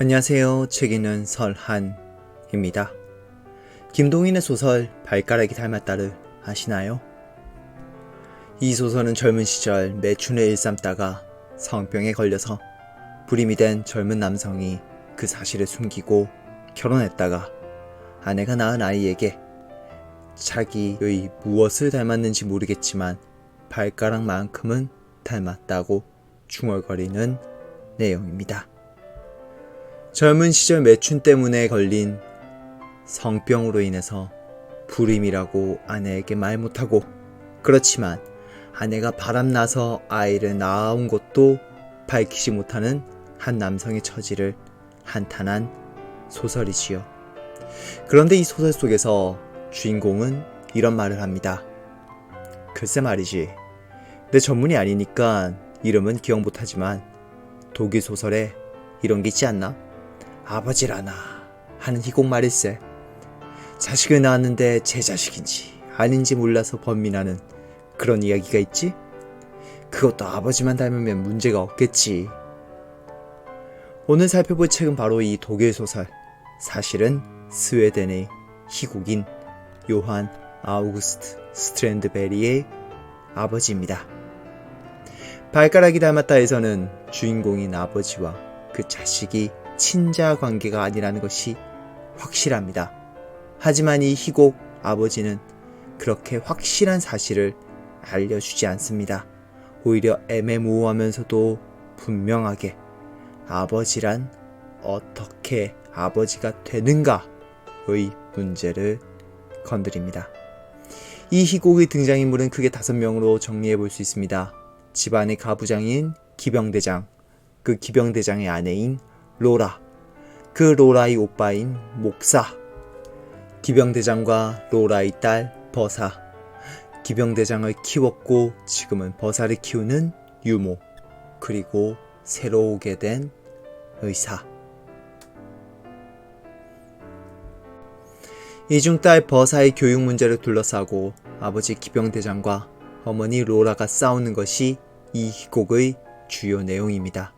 안녕하세요. 책 읽는 설한입니다. 김동인의 소설 발가락이 닮았다를 아시나요? 이 소설은 젊은 시절 매춘을 일삼다가 성병에 걸려서 불임이 된 젊은 남성이 그 사실을 숨기고 결혼했다가 아내가 낳은 아이에게 자기의 무엇을 닮았는지 모르겠지만 발가락만큼은 닮았다고 중얼거리는 내용입니다. 젊은 시절 매춘 때문에 걸린 성병으로 인해서 불임이라고 아내에게 말 못하고 그렇지만 아내가 바람나서 아이를 낳아온 것도 밝히지 못하는 한 남성의 처지를 한탄한 소설이지요. 그런데 이 소설 속에서 주인공은 이런 말을 합니다. 글쎄 말이지. 내 전문이 아니니까 이름은 기억 못하지만 독일 소설에 이런 게 있지 않나? 아버지라나 하는 희곡 말일세. 자식을 낳았는데 제 자식인지 아닌지 몰라서 번민하는 그런 이야기가 있지? 그것도 아버지만 닮으면 문제가 없겠지. 오늘 살펴볼 책은 바로 이 독일 소설. 사실은 스웨덴의 희곡인 요한 아우구스트 스트랜드베리의 아버지입니다. 발가락이 닮았다에서는 주인공인 아버지와 그 자식이 친자 관계가 아니라는 것이 확실합니다. 하지만 이 희곡 아버지는 그렇게 확실한 사실을 알려주지 않습니다. 오히려 애매모호하면서도 분명하게 아버지란 어떻게 아버지가 되는가의 문제를 건드립니다. 이 희곡의 등장인물은 크게 다섯 명으로 정리해 볼 수 있습니다. 집안의 가부장인 기병대장, 그 기병대장의 아내인 로라, 그 로라의 오빠인 목사, 기병대장과 로라의 딸 버사, 기병대장을 키웠고 지금은 버사를 키우는 유모, 그리고 새로 오게 된 의사. 이중 딸 버사의 교육 문제를 둘러싸고 아버지 기병대장과 어머니 로라가 싸우는 것이 이 희곡의 주요 내용입니다.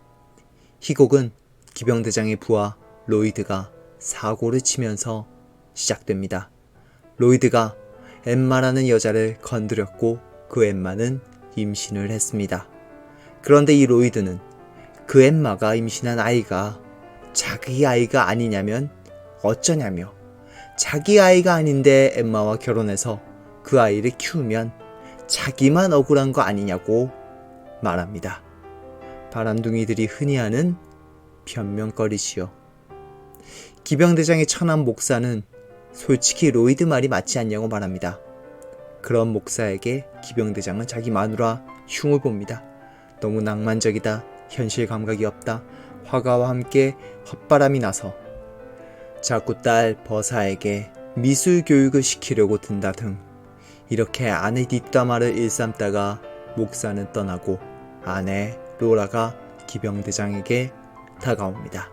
희곡은 기병대장의 부하 로이드가 사고를 치면서 시작됩니다. 로이드가 엠마라는 여자를 건드렸고 그 엠마는 임신을 했습니다. 그런데 이 로이드는 그 엠마가 임신한 아이가 자기 아이가 아니냐면 어쩌냐며 자기 아이가 아닌데 엠마와 결혼해서 그 아이를 키우면 자기만 억울한 거 아니냐고 말합니다. 바람둥이들이 흔히 하는 변명거리지요. 기병대장의 천한 목사는 솔직히 로이드 말이 맞지 않냐고 말합니다. 그런 목사에게 기병대장은 자기 마누라 흉을 봅니다. 너무 낭만적이다. 현실 감각이 없다. 화가와 함께 헛바람이 나서 자꾸 딸 버사에게 미술 교육을 시키려고 든다 등 이렇게 아내 뒷담화를 일삼다가 목사는 떠나고 아내 로라가 기병대장에게 다가옵니다.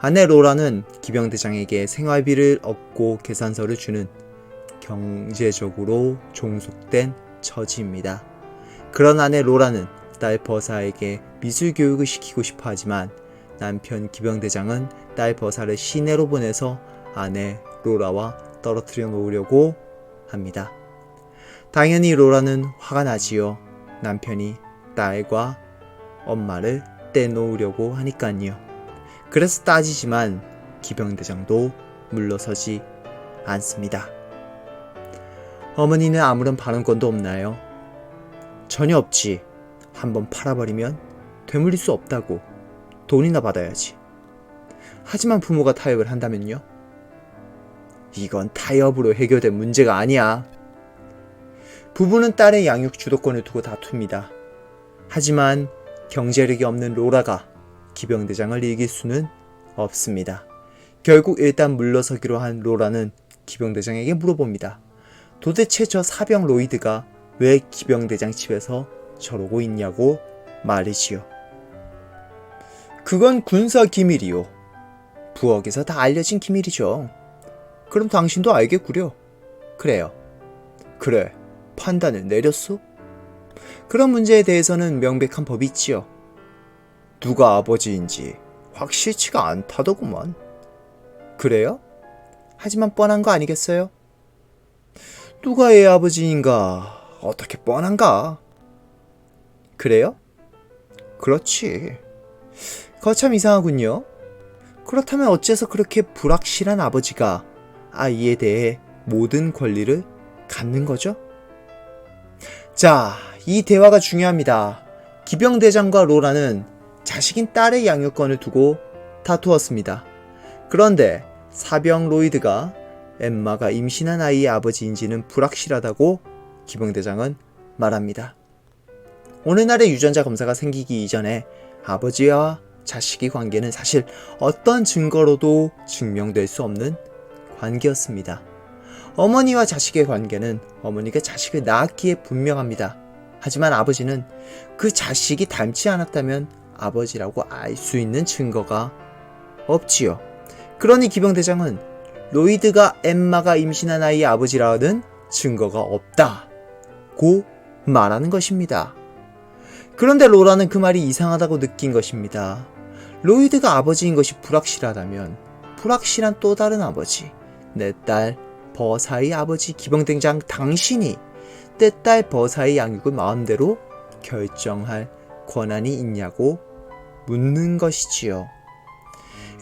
아내 로라는 기병대장에게 생활비를 얻고 계산서를 주는 경제적으로 종속된 처지입니다. 그런 아내 로라는 딸 버사에게 미술 교육을 시키고 싶어 하지만 남편 기병대장은 딸 버사를 시내로 보내서 아내 로라와 떨어뜨려 놓으려고 합니다. 당연히 로라는 화가 나지요. 남편이 딸과 엄마를 떼놓으려고 하니깐요. 그래서 따지지만 기병대장도 물러서지 않습니다. 어머니는 아무런 발언권도 없나요? 전혀 없지. 한번 팔아버리면 되물릴 수 없다고. 돈이나 받아야지. 하지만 부모가 타협을 한다면요? 이건 타협으로 해결된 문제가 아니야. 부부는 딸의 양육 주도권을 두고 다툽니다. 하지만 경제력이 없는 로라가 기병대장을 이길 수는 없습니다. 결국 일단 물러서기로 한 로라는 기병대장에게 물어봅니다. 도대체 저 사병 로이드가 왜 기병대장 집에서 저러고 있냐고 말이지요. 그건 군사 기밀이요. 부엌에서 다 알려진 기밀이죠. 그럼 당신도 알겠구려. 그래요. 그래. 판단을 내렸어? 그런 문제에 대해서는 명백한 법이 있지요. 누가 아버지인지, 확실치가 않다더구만. 그래요? 하지만 뻔한 거 아니겠어요? 누가 애 아버지인가? 어떻게 뻔한가? 그래요? 그렇지. 거참 이상하군요. 그렇다면 어째서 그렇게 불확실한 아버지가 아이에 대해 모든 권리를 갖는 거죠? 자, 이 대화가 중요합니다. 기병대장과 로라는 자식인 딸의 양육권을 두고 다투었습니다. 그런데 사병 로이드가 엠마가 임신한 아이의 아버지인지는 불확실하다고 기병대장은 말합니다. 오늘날의 유전자 검사가 생기기 이전에 아버지와 자식의 관계는 사실 어떤 증거로도 증명될 수 없는 관계였습니다. 어머니와 자식의 관계는 어머니가 자식을 낳았기에 분명합니다. 하지만 아버지는 그 자식이 닮지 않았다면 아버지라고 알 수 있는 증거가 없지요. 그러니 기병대장은 로이드가 엠마가 임신한 아이의 아버지라는 증거가 없다고 말하는 것입니다. 그런데 로라는 그 말이 이상하다고 느낀 것입니다. 로이드가 아버지인 것이 불확실하다면 불확실한 또 다른 아버지, 내 딸 버사의 아버지 기병대장 당신이 내딸 버사의 양육을 마음대로 결정할 권한이 있냐고 묻는 것이지요.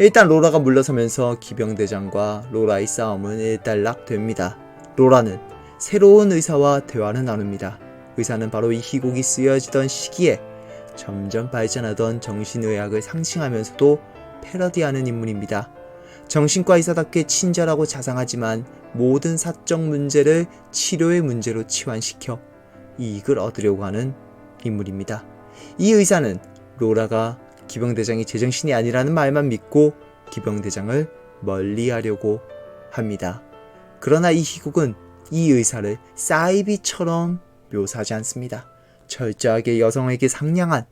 일단 로라가 물러서면서 기병대장과 로라의 싸움은 일단락됩니다. 로라는 새로운 의사와 대화를 나눕니다. 의사는 바로 이 희곡이 쓰여지던 시기에 점점 발전하던 정신의학을 상징하면서도 패러디하는 인물입니다. 정신과 의사답게 친절하고 자상하지만 모든 사적 문제를 치료의 문제로 치환시켜 이익을 얻으려고 하는 인물입니다. 이 의사는 로라가 기병대장이 제정신이 아니라는 말만 믿고 기병대장을 멀리 하려고 합니다. 그러나 이 희곡은 이 의사를 사이비처럼 묘사하지 않습니다. 철저하게 여성에게 상냥한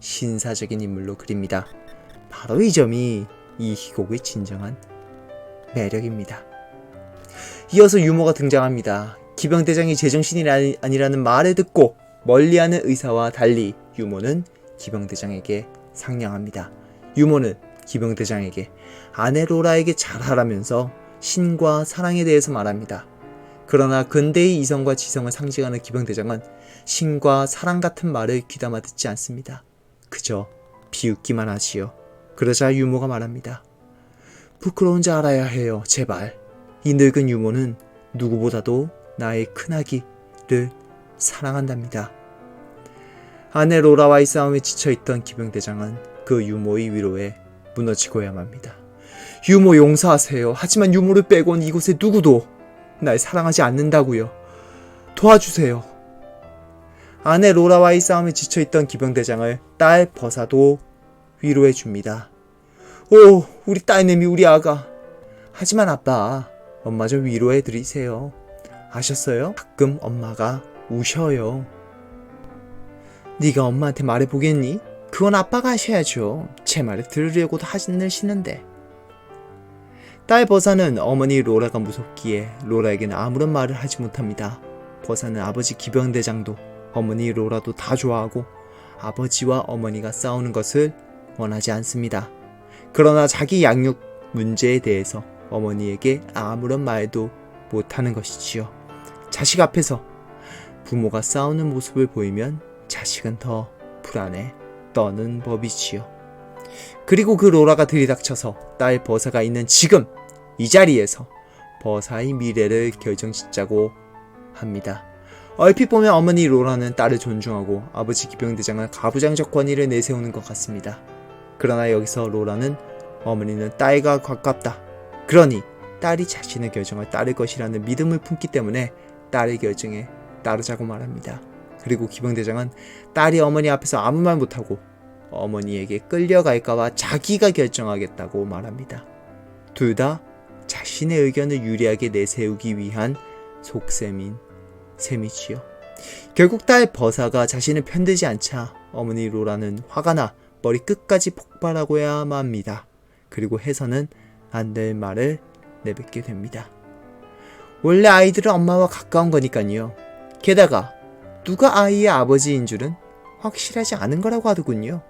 신사적인 인물로 그립니다. 바로 이 점이 이 희곡의 진정한 매력입니다. 이어서 유머가 등장합니다. 기병대장이 제정신이 아니- 아니라는 말을 듣고 멀리하는 의사와 달리 유모는 기병대장에게 상냥합니다. 유모는 기병대장에게 아내 로라에게 잘하라면서 신과 사랑에 대해서 말합니다. 그러나 근대의 이성과 지성을 상징하는 기병대장은 신과 사랑 같은 말을 귀담아 듣지 않습니다. 그저 비웃기만 하지요. 그러자 유모가 말합니다. 부끄러운 줄 알아야 해요, 제발. 이 늙은 유모는 누구보다도 나의 큰아기를 사랑한답니다. 아내 로라와의 싸움에 지쳐있던 기병대장은 그 유모의 위로에 무너지고야만 합니다. 유모 용서하세요. 하지만 유모를 빼곤 이곳에 누구도 날 사랑하지 않는다고요. 도와주세요. 아내 로라와의 싸움에 지쳐있던 기병대장을 딸 버사도 위로해 줍니다. 오, 우리 딸내미 우리 아가. 하지만 아빠, 엄마 좀 위로해 드리세요. 아셨어요? 가끔 엄마가 우셔요. 네가 엄마한테 말해 보겠니? 그건 아빠가 하셔야죠. 제 말을 들으려고도 하시는데. 딸 버사는 어머니 로라가 무섭기에 로라에게는 아무런 말을 하지 못합니다. 버사는 아버지 기병대장도 어머니 로라도 다 좋아하고 아버지와 어머니가 싸우는 것을 원하지 않습니다. 그러나 자기 양육 문제에 대해서 어머니에게 아무런 말도 못하는 것이지요. 자식 앞에서 부모가 싸우는 모습을 보이면 자식은 더 불안해 떠는 법이지요. 그리고 그 로라가 들이닥쳐서 딸 버사가 있는 지금 이 자리에서 버사의 미래를 결정짓자고 합니다. 얼핏 보면 어머니 로라는 딸을 존중하고 아버지 기병대장은 가부장적 권위를 내세우는 것 같습니다. 그러나 여기서 로라는 어머니는 딸과 가깝다. 그러니 딸이 자신의 결정을 따를 것이라는 믿음을 품기 때문에 딸의 결정에 따르자고 말합니다. 그리고 기병대장은 딸이 어머니 앞에서 아무 말 못하고 어머니에게 끌려갈까봐 자기가 결정하겠다고 말합니다. 둘 다 자신의 의견을 유리하게 내세우기 위한 속셈인 셈이지요. 결국 딸 버사가 자신을 편들지 않자 어머니 로라는 화가 나 머리 끝까지 폭발하고야만 합니다. 그리고 해서는 안 될 말을 내뱉게 됩니다. 원래 아이들은 엄마와 가까운 거니까요. 게다가 누가 아이의 아버지인 줄은 확실하지 않은 거라고 하더군요.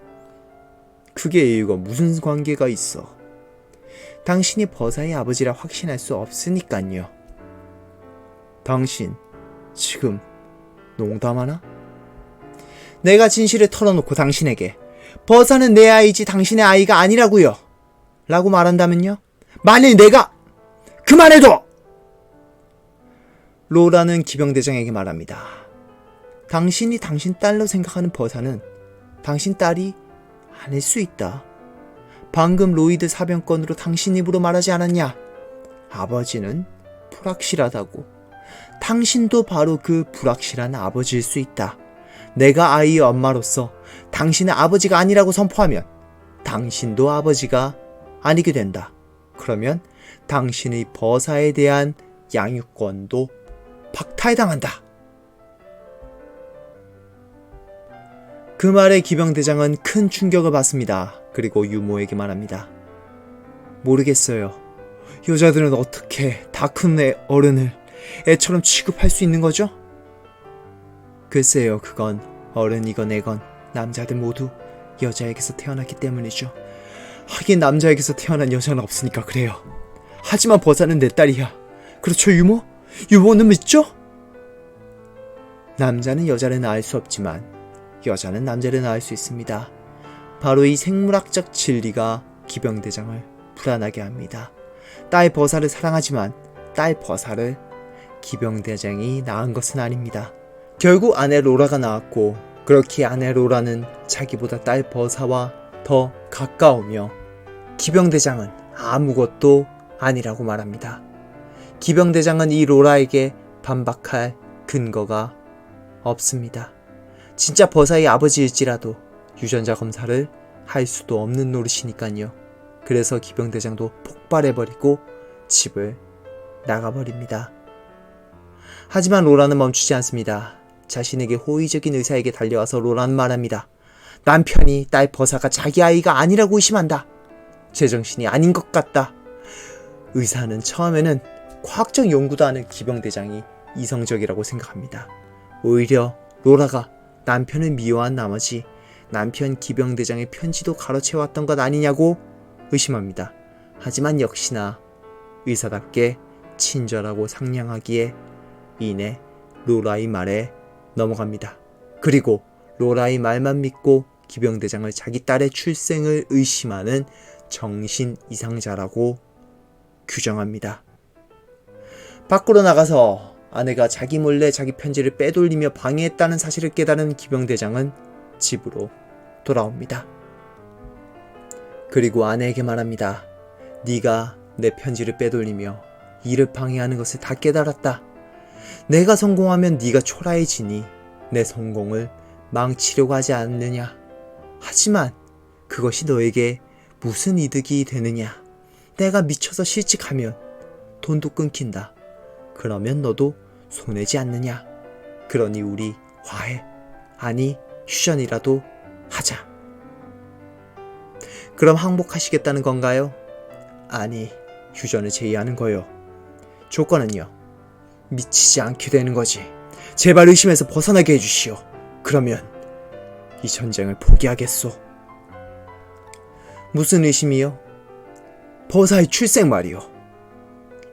그게 이유가 무슨 관계가 있어? 당신이 버사의 아버지라 확신할 수 없으니깐요. 당신, 지금 농담하나? 내가 진실을 털어놓고 당신에게 버사는 내 아이지 당신의 아이가 아니라고요. 라고 말한다면요? 만일 내가 그만해도! 로라는 기병대장에게 말합니다. 당신이 당신 딸로 생각하는 버사는 당신 딸이 아닐 수 있다. 방금 로이드 사병권으로 당신 입으로 말하지 않았냐? 아버지는 불확실하다고. 당신도 바로 그 불확실한 아버지일 수 있다. 내가 아이의 엄마로서 당신의 아버지가 아니라고 선포하면 당신도 아버지가 아니게 된다. 그러면 당신의 버사에 대한 양육권도 박탈당한다. 그 말에 기병대장은 큰 충격을 받습니다. 그리고 유모에게 말합니다. 모르겠어요. 여자들은 어떻게 다 큰 어른을 애처럼 취급할 수 있는 거죠? 글쎄요, 그건 어른이건 애건 남자들 모두 여자에게서 태어났기 때문이죠. 하긴 남자에게서 태어난 여자는 없으니까 그래요. 하지만 버사는 내 딸이야. 그렇죠, 유모? 유모는 믿죠? 남자는 여자를 낳을 수 없지만 여자는 남자를 낳을 수 있습니다. 바로 이 생물학적 진리가 기병대장을 불안하게 합니다. 딸 버사를 사랑하지만 딸 버사를 기병대장이 낳은 것은 아닙니다. 결국 아내 로라가 나왔고 그렇게 아내 로라는 자기보다 딸 버사와 더 가까우며 기병대장은 아무것도 아니라고 말합니다. 기병대장은 이 로라에게 반박할 근거가 없습니다. 진짜 버사의 아버지일지라도 유전자 검사를 할 수도 없는 노릇이니까요. 그래서 기병대장도 폭발해버리고 집을 나가버립니다. 하지만 로라는 멈추지 않습니다. 자신에게 호의적인 의사에게 달려와서 로라는 말합니다. 남편이 딸 버사가 자기 아이가 아니라고 의심한다. 제정신이 아닌 것 같다. 의사는 처음에는 과학적 연구도 하는 기병대장이 이성적이라고 생각합니다. 오히려 로라가 남편을 미워한 나머지 남편 기병대장의 편지도 가로채왔던 것 아니냐고 의심합니다. 하지만 역시나 의사답게 친절하고 상냥하기에 이내 로라의 말에 넘어갑니다. 그리고 로라의 말만 믿고 기병대장을 자기 딸의 출생을 의심하는 정신 이상자라고 규정합니다. 밖으로 나가서 아내가 자기 몰래 자기 편지를 빼돌리며 방해했다는 사실을 깨달은 기병대장은 집으로 돌아옵니다. 그리고 아내에게 말합니다. 네가 내 편지를 빼돌리며 일을 방해하는 것을 다 깨달았다. 내가 성공하면 네가 초라해지니 내 성공을 망치려고 하지 않느냐. 하지만 그것이 너에게 무슨 이득이 되느냐. 내가 미쳐서 실직하면 돈도 끊긴다. 그러면 너도 손해지 않느냐. 그러니 우리 화해, 아니 휴전이라도 하자. 그럼 항복하시겠다는 건가요? 아니, 휴전을 제의하는 거요. 조건은요. 미치지 않게 되는 거지. 제발 의심에서 벗어나게 해주시오. 그러면 이 전쟁을 포기하겠소. 무슨 의심이요? 버사의 출생 말이요.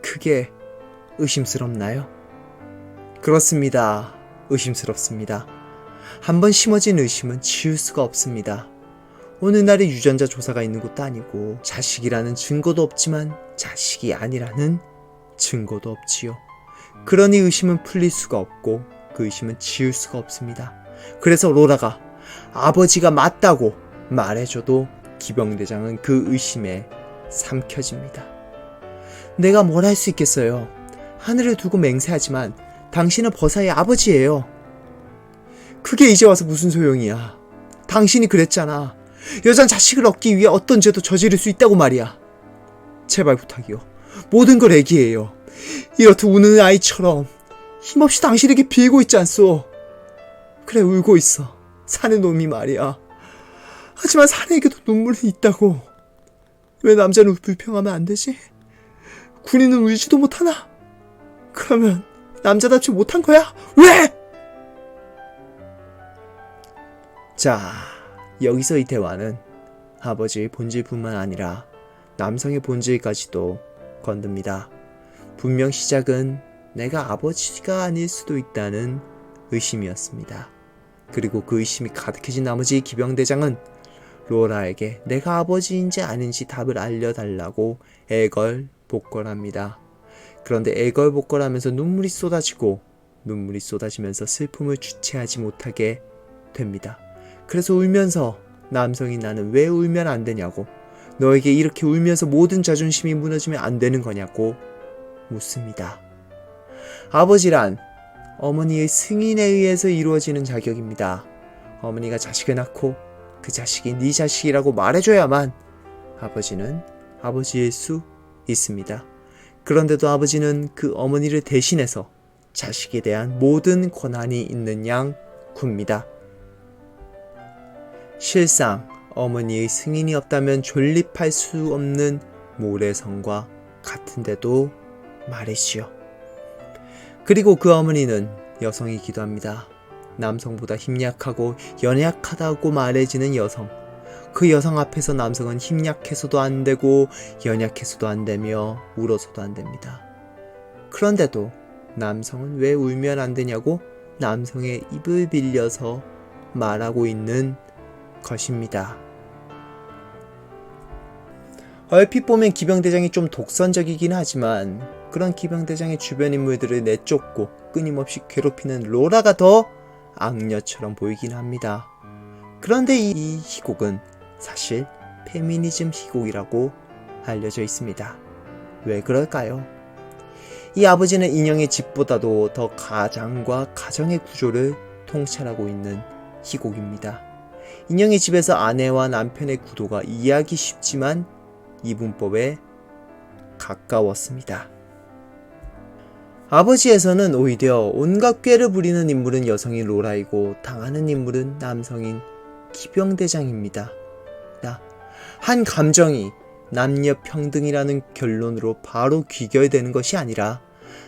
그게 의심스럽나요? 그렇습니다. 의심스럽습니다. 한번 심어진 의심은 지울 수가 없습니다. 오늘날의 유전자 조사가 있는 곳도 아니고 자식이라는 증거도 없지만 자식이 아니라는 증거도 없지요. 그러니 의심은 풀릴 수가 없고 그 의심은 지울 수가 없습니다. 그래서 로라가 아버지가 맞다고 말해줘도 기병대장은 그 의심에 삼켜집니다. 내가 뭘 할 수 있겠어요. 하늘을 두고 맹세하지만 당신은 버사의 아버지예요. 그게 이제 와서 무슨 소용이야. 당신이 그랬잖아. 여잔 자식을 얻기 위해 어떤 죄도 저지를 수 있다고 말이야. 제발 부탁이요. 모든 걸 애기예요. 이렇듯 우는 아이처럼 힘없이 당신에게 빌고 있지 않소. 그래 울고 있어. 사는 놈이 말이야. 하지만 사내에게도 눈물은 있다고. 왜 남자는 불평하면 안 되지? 군인은 울지도 못하나? 그러면 남자답지 못한 거야? 왜? 자, 여기서 이 대화는 아버지의 본질뿐만 아니라 남성의 본질까지도 건듭니다. 분명 시작은 내가 아버지가 아닐 수도 있다는 의심이었습니다. 그리고 그 의심이 가득해진 나머지 기병대장은 로라에게 내가 아버지인지 아닌지 답을 알려달라고 애걸복걸합니다. 그런데 애걸복걸하면서 눈물이 쏟아지고 눈물이 쏟아지면서 슬픔을 주체하지 못하게 됩니다. 그래서 울면서 남성이 나는 왜 울면 안 되냐고 너에게 이렇게 울면서 모든 자존심이 무너지면 안 되는 거냐고 묻습니다. 아버지란 어머니의 승인에 의해서 이루어지는 자격입니다. 어머니가 자식을 낳고 그 자식이 네 자식이라고 말해줘야만 아버지는 아버지일 수 있습니다. 그런데도 아버지는 그 어머니를 대신해서 자식에 대한 모든 권한이 있는 양 굽니다. 실상 어머니의 승인이 없다면 존립할 수 없는 모래성과 같은데도 말이지요. 그리고 그 어머니는 여성이기도 합니다. 남성보다 힘약하고 연약하다고 말해지는 여성. 그 여성 앞에서 남성은 힘약해서도 안 되고 연약해서도 안 되며 울어서도 안 됩니다. 그런데도 남성은 왜 울면 안 되냐고 남성의 입을 빌려서 말하고 있는 것입니다. 얼핏 보면 기병대장이 좀 독선적이긴 하지만 그런 기병대장의 주변 인물들을 내쫓고 끊임없이 괴롭히는 로라가 더 악녀처럼 보이긴 합니다. 그런데 이, 이 희곡은 사실 페미니즘 희곡이라고 알려져 있습니다. 왜 그럴까요? 이 아버지는 인형의 집보다도 더 가장과 가정의 구조를 통찰하고 있는 희곡입니다. 인형의 집에서 아내와 남편의 구도가 이해하기 쉽지만 이분법에 가까웠습니다. 아버지에서는 오히려 온갖 꾀를 부리는 인물은 여성인 로라이고 당하는 인물은 남성인 기병대장입니다. 나, 한 감정이 남녀 평등이라는 결론으로 바로 귀결되는 것이 아니라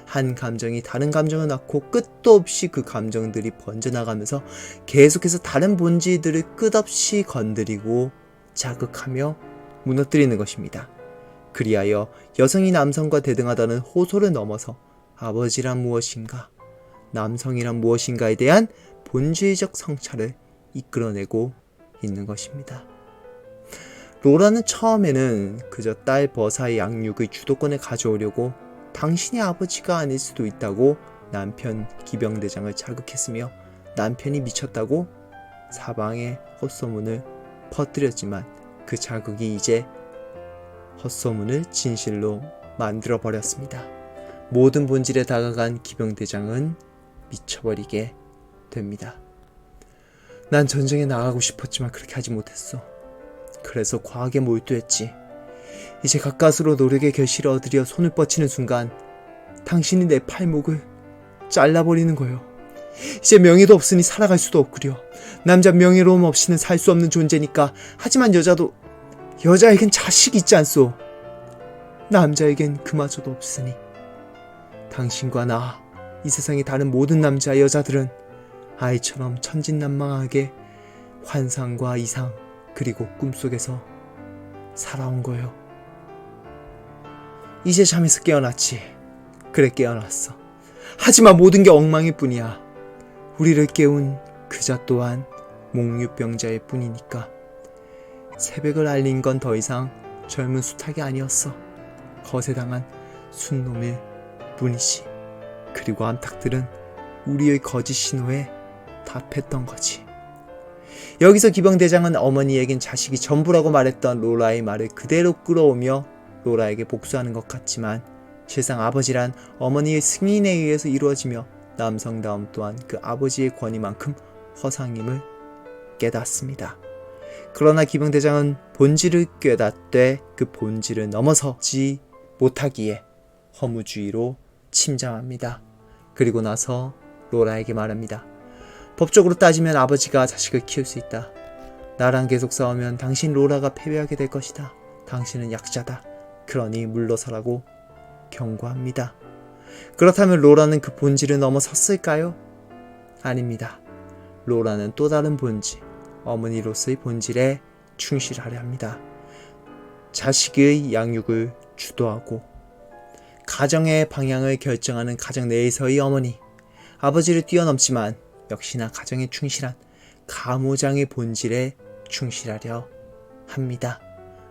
한 감정이 다른 감정을 낳고 끝도 없이 그 감정들이 번져나가면서 계속해서 다른 본질들을 끝없이 건드리고 자극하며 무너뜨리는 것입니다. 그리하여 여성이 남성과 대등하다는 호소를 넘어서 아버지란 무엇인가, 남성이란 무엇인가에 대한 본질적 성찰을 이끌어내고 있는 것입니다. 로라는 처음에는 그저 딸 버사의 양육의 주도권을 가져오려고 당신의 아버지가 아닐 수도 있다고 남편 기병대장을 자극했으며 남편이 미쳤다고 사방에 헛소문을 퍼뜨렸지만 그 자극이 이제 헛소문을 진실로 만들어 버렸습니다. 모든 본질에 다가간 기병대장은 미쳐버리게 됩니다. 난 전쟁에 나가고 싶었지만 그렇게 하지 못했어. 그래서 과학에 몰두했지. 이제 가까스로 노력의 결실을 얻으려 손을 뻗치는 순간 당신이 내 팔목을 잘라버리는 거요. 이제 명예도 없으니 살아갈 수도 없구려. 남자 명예로움 없이는 살 수 없는 존재니까. 하지만 여자도 여자에겐 자식이 있지 않소. 남자에겐 그마저도 없으니. 당신과 나, 이 세상의 다른 모든 남자 여자들은 아이처럼 천진난망하게 환상과 이상 그리고 꿈속에서 살아온 거요. 이제 잠에서 깨어났지. 그래 깨어났어. 하지만 모든 게 엉망일 뿐이야. 우리를 깨운 그자 또한 몽유병자일 뿐이니까. 새벽을 알린 건 더 이상 젊은 수탉이 아니었어. 거세당한 순놈일 뿐이지. 그리고 암탉들은 우리의 거짓 신호에 답했던 거지. 여기서 기병대장은 어머니에겐 자식이 전부라고 말했던 로라의 말을 그대로 끌어오며 로라에게 복수하는 것 같지만 실상 아버지란 어머니의 승인에 의해서 이루어지며 남성다움 또한 그 아버지의 권위만큼 허상임을 깨닫습니다. 그러나 기병대장은 본질을 깨닫되 그 본질을 넘어서지 못하기에 허무주의로 침잠합니다. 그리고 나서 로라에게 말합니다. 법적으로 따지면 아버지가 자식을 키울 수 있다. 나랑 계속 싸우면 당신 로라가 패배하게 될 것이다. 당신은 약자다. 그러니 물러서라고 경고합니다. 그렇다면 로라는 그 본질을 넘어섰을까요? 아닙니다. 로라는 또 다른 본질, 어머니로서의 본질에 충실하려 합니다. 자식의 양육을 주도하고 가정의 방향을 결정하는 가정 내에서의 어머니, 아버지를 뛰어넘지만 역시나 가정에 충실한 가모장의 본질에 충실하려 합니다.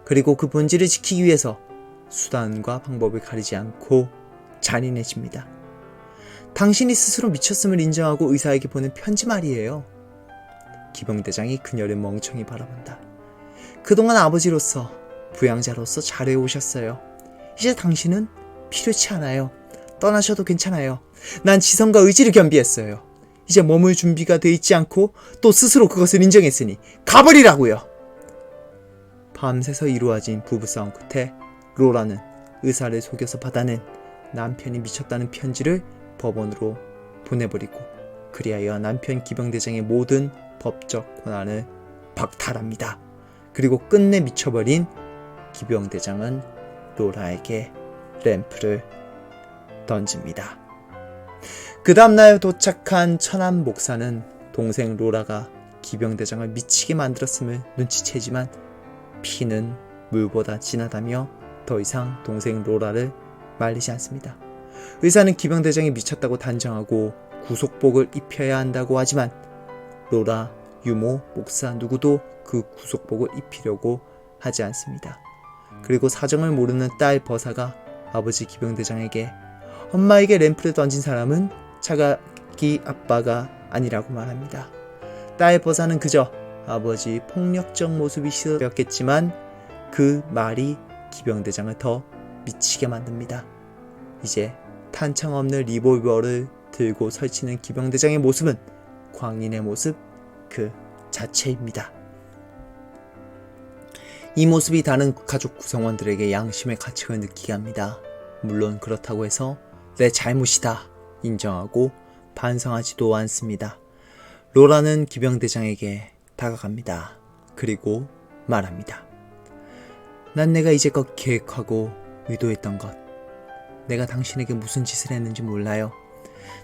그리고 그 본질을 지키기 위해서 수단과 방법을 가리지 않고 잔인해집니다. 당신이 스스로 미쳤음을 인정하고 의사에게 보낸 편지 말이에요. 기병대장이 그녀를 멍청이 바라본다. 그동안 아버지로서, 부양자로서 잘해오셨어요. 이제 당신은 필요치 않아요. 떠나셔도 괜찮아요. 난 지성과 의지를 겸비했어요. 이제 머물 준비가 돼 있지 않고 또 스스로 그것을 인정했으니 가버리라고요. 밤새서 이루어진 부부싸움 끝에 로라는 의사를 속여서 받아낸 남편이 미쳤다는 편지를 법원으로 보내버리고 그리하여 남편 기병대장의 모든 법적 권한을 박탈합니다. 그리고 끝내 미쳐버린 기병대장은 로라에게 램프를 던집니다. 그 다음날 도착한 천안 목사는 동생 로라가 기병대장을 미치게 만들었음을 눈치채지만 피는 물보다 진하다며 더 이상 동생 로라를 말리지 않습니다. 의사는 기병대장이 미쳤다고 단정하고 구속복을 입혀야 한다고 하지만 로라, 유모, 목사 누구도 그 구속복을 입히려고 하지 않습니다. 그리고 사정을 모르는 딸 버사가 아버지 기병대장에게 엄마에게 램프를 던진 사람은 자기 아빠가 아니라고 말합니다. 딸 버사는 그저 아버지 폭력적 모습이 싫었겠지만 그 말이 기병대장을 더 미치게 만듭니다. 이제 탄창 없는 리볼버를 들고 설치는 기병대장의 모습은 광인의 모습 그 자체입니다. 이 모습이 다른 가족 구성원들에게 양심의 가책을 느끼게 합니다. 물론 그렇다고 해서 내 잘못이다 인정하고 반성하지도 않습니다. 로라는 기병대장에게 다가갑니다. 그리고 말합니다. 난 내가 이제껏 계획하고 의도했던 것. 내가 당신에게 무슨 짓을 했는지 몰라요.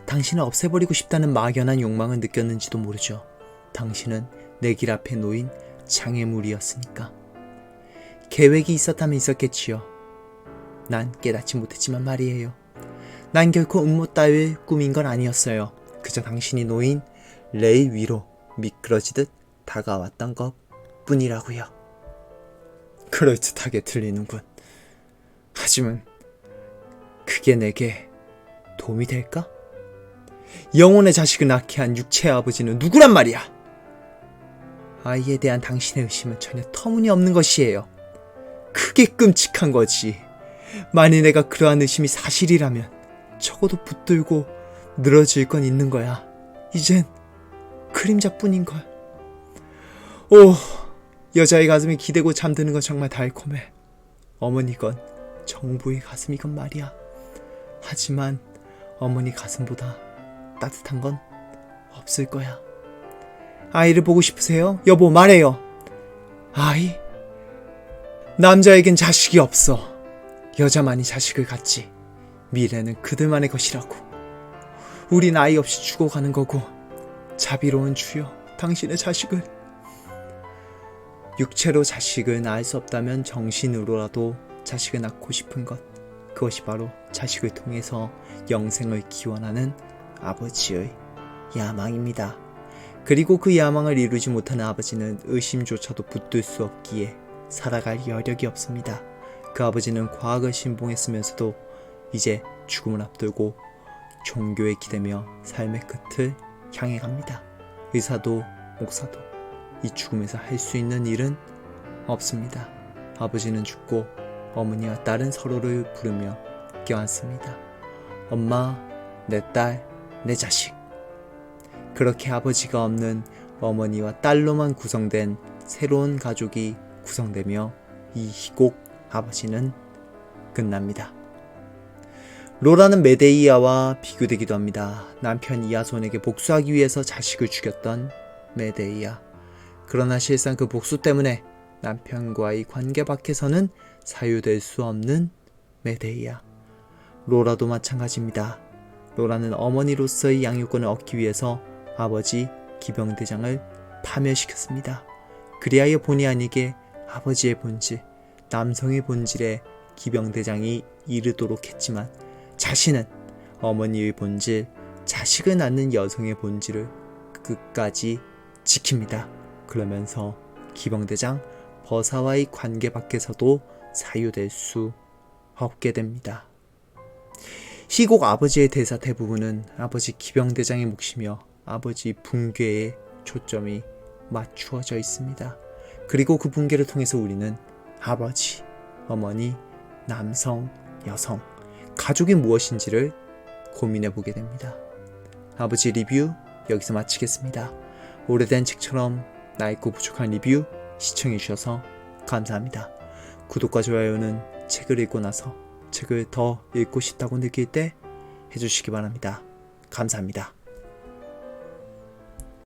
당신을 없애버리고 싶다는 막연한 욕망을 느꼈는지도 모르죠. 당신은 내 길 앞에 놓인 장애물이었으니까. 계획이 있었다면 있었겠지요. 난 깨닫지 못했지만 말이에요. 난 결코 음모 따위의 꿈인 건 아니었어요. 그저 당신이 놓인 레일 위로 미끄러지듯 다가왔던 것 뿐이라고요. 그럴듯하게 들리는군. 하지만 그게 내게 도움이 될까? 영혼의 자식을 낳게 한 육체의 아버지는 누구란 말이야? 아이에 대한 당신의 의심은 전혀 터무니없는 것이에요. 크게 끔찍한 거지. 만일 내가 그러한 의심이 사실이라면 적어도 붙들고 늘어질 건 있는 거야. 이젠 그림자뿐인걸. 오, 여자의 가슴이 기대고 잠드는 건 정말 달콤해. 어머니건 정부의 가슴이건 말이야. 하지만 어머니 가슴보다 따뜻한 건 없을 거야. 아이를 보고 싶으세요? 여보, 말해요. 아이? 남자에겐 자식이 없어. 여자만이 자식을 갖지. 미래는 그들만의 것이라고. 우린 아이 없이 죽어가는 거고, 자비로운 주여, 당신의 자식을. 육체로 자식을 낳을 수 없다면 정신으로라도 자식을 낳고 싶은 것. 그것이 바로 자식을 통해서 영생을 기원하는 아버지의 야망입니다. 그리고 그 야망을 이루지 못하는 아버지는 의심조차도 붙들 수 없기에 살아갈 여력이 없습니다. 그 아버지는 과학을 신봉했으면서도 이제 죽음을 앞두고 종교에 기대며 삶의 끝을 향해 갑니다. 의사도 목사도 이 죽음에서 할 수 있는 일은 없습니다. 아버지는 죽고 어머니와 딸은 서로를 부르며 껴안습니다. 엄마, 내 딸, 내 자식. 그렇게 아버지가 없는 어머니와 딸로만 구성된 새로운 가족이 구성되며 이 희곡 아버지는 끝납니다. 로라는 메데이아와 비교되기도 합니다. 남편 이아손에게 복수하기 위해서 자식을 죽였던 메데이아. 그러나 실상 그 복수 때문에 남편과의 관계 밖에서는 사유될 수 없는 메데이아. 로라도 마찬가지입니다. 로라는 어머니로서의 양육권을 얻기 위해서 아버지 기병대장을 파멸시켰습니다. 그리하여 본의 아니게 아버지의 본질, 남성의 본질에 기병대장이 이르도록 했지만 자신은 어머니의 본질, 자식을 낳는 여성의 본질을 끝까지 지킵니다. 그러면서 기병대장 버사와의 관계 밖에서도 사유될 수 없게 됩니다. 희곡 아버지의 대사 대부분은 아버지 기병대장의 몫이며 아버지 붕괴에 초점이 맞추어져 있습니다. 그리고 그 붕괴를 통해서 우리는 아버지, 어머니, 남성, 여성, 가족이 무엇인지를 고민해 보게 됩니다. 아버지 리뷰 여기서 마치겠습니다. 오래된 책처럼 낡고 부족한 리뷰 시청해 주셔서 감사합니다. 구독과 좋아요는 책을 읽고 나서 책을 더 읽고 싶다고 느낄 때 해주시기 바랍니다. 감사합니다.